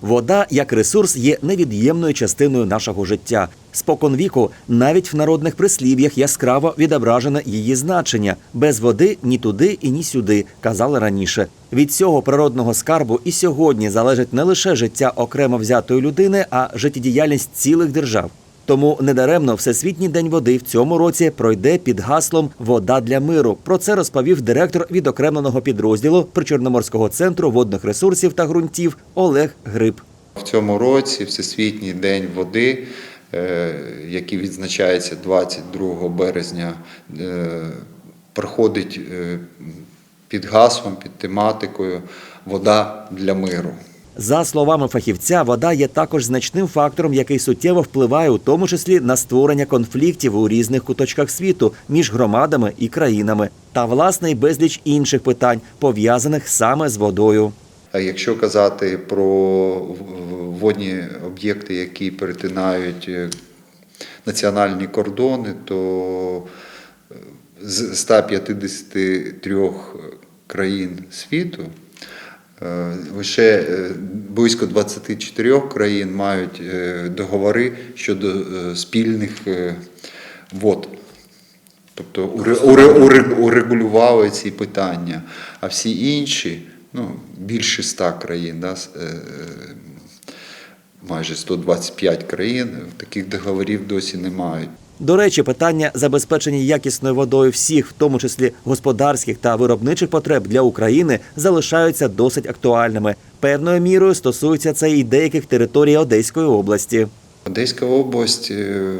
Вода як ресурс є невід'ємною частиною нашого життя. Спокон віку навіть в народних прислів'ях яскраво відображене її значення. Без води ні туди і ні сюди, казали раніше. Від цього природного скарбу і сьогодні залежить не лише життя окремо взятої людини, а життєдіяльність цілих держав. Тому недаремно Всесвітній день води в цьому році пройде під гаслом Вода для миру. Про це розповів директор відокремленого підрозділу Причорноморського центру водних ресурсів та ґрунтів Олег Гриб. В цьому році Всесвітній день води, е, який відзначається 22 березня, е, проходить е, під гаслом, під тематикою Вода для миру. За словами фахівця, вода є також значним фактором, який суттєво впливає, у тому числі на створення конфліктів у різних куточках світу між громадами і країнами, та власне й безліч інших питань, пов'язаних саме з водою. Якщо казати про водні об'єкти, які перетинають е, національні кордони, то е, з 153 країн світу лише е, близько 24 країн мають е, договори щодо е, спільних е, вод. Тобто уре- уре- уре- урегулювали ці питання. А всі інші, ну, більше 100 країн, да, е, е, майже 125 країн, таких договорів досі не мають. До речі, питання забезпечення якісною водою всіх, в тому числі господарських та виробничих потреб для України, залишаються досить актуальними. Певною мірою стосується це і деяких територій Одеської області. Одеська область, е,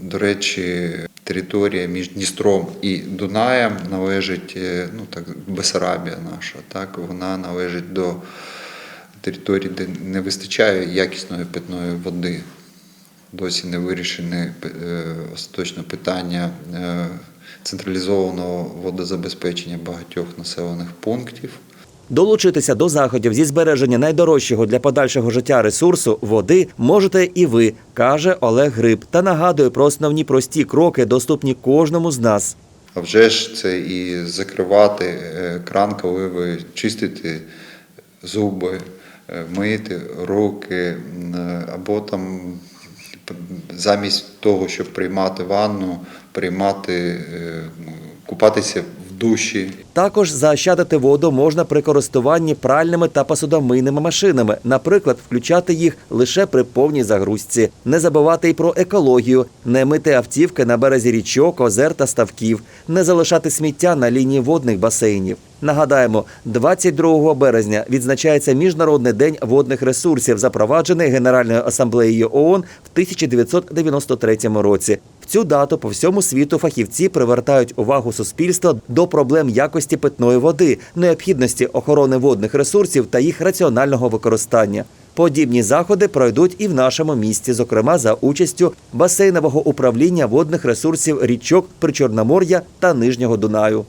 до речі, територія між Дністром і Дунаєм належить, е, ну так, Бесарабія наша, так, вона належить до території, де не вистачає якісної питної води. Досі не вирішене е, остаточно питання е, централізованого водозабезпечення багатьох населених пунктів. Долучитися до заходів зі збереження найдорожчого для подальшого життя ресурсу води можете і ви, каже Олег Гриб, та нагадує про основні прості кроки, доступні кожному з нас. А вже ж це і закривати е, кран, коли ви чистите зуби, мити руки, або там замість того, щоб приймати ванну, приймати, е, купатися душі. Також заощадити воду можна при користуванні пральними та посудомийними машинами, наприклад, включати їх лише при повній загрузці, не забувати й про екологію, не мити автівки на березі річок, озер та ставків, не залишати сміття на лінії водних басейнів. Нагадаємо, 22 березня відзначається Міжнародний день водних ресурсів, запроваджений Генеральною асамблеєю ООН в 1993 році. Цю дату по всьому світу фахівці привертають увагу суспільства до проблем якості питної води, необхідності охорони водних ресурсів та їх раціонального використання. Подібні заходи пройдуть і в нашому місті, зокрема за участю басейнового управління водних ресурсів річок Причорномор'я та Нижнього Дунаю.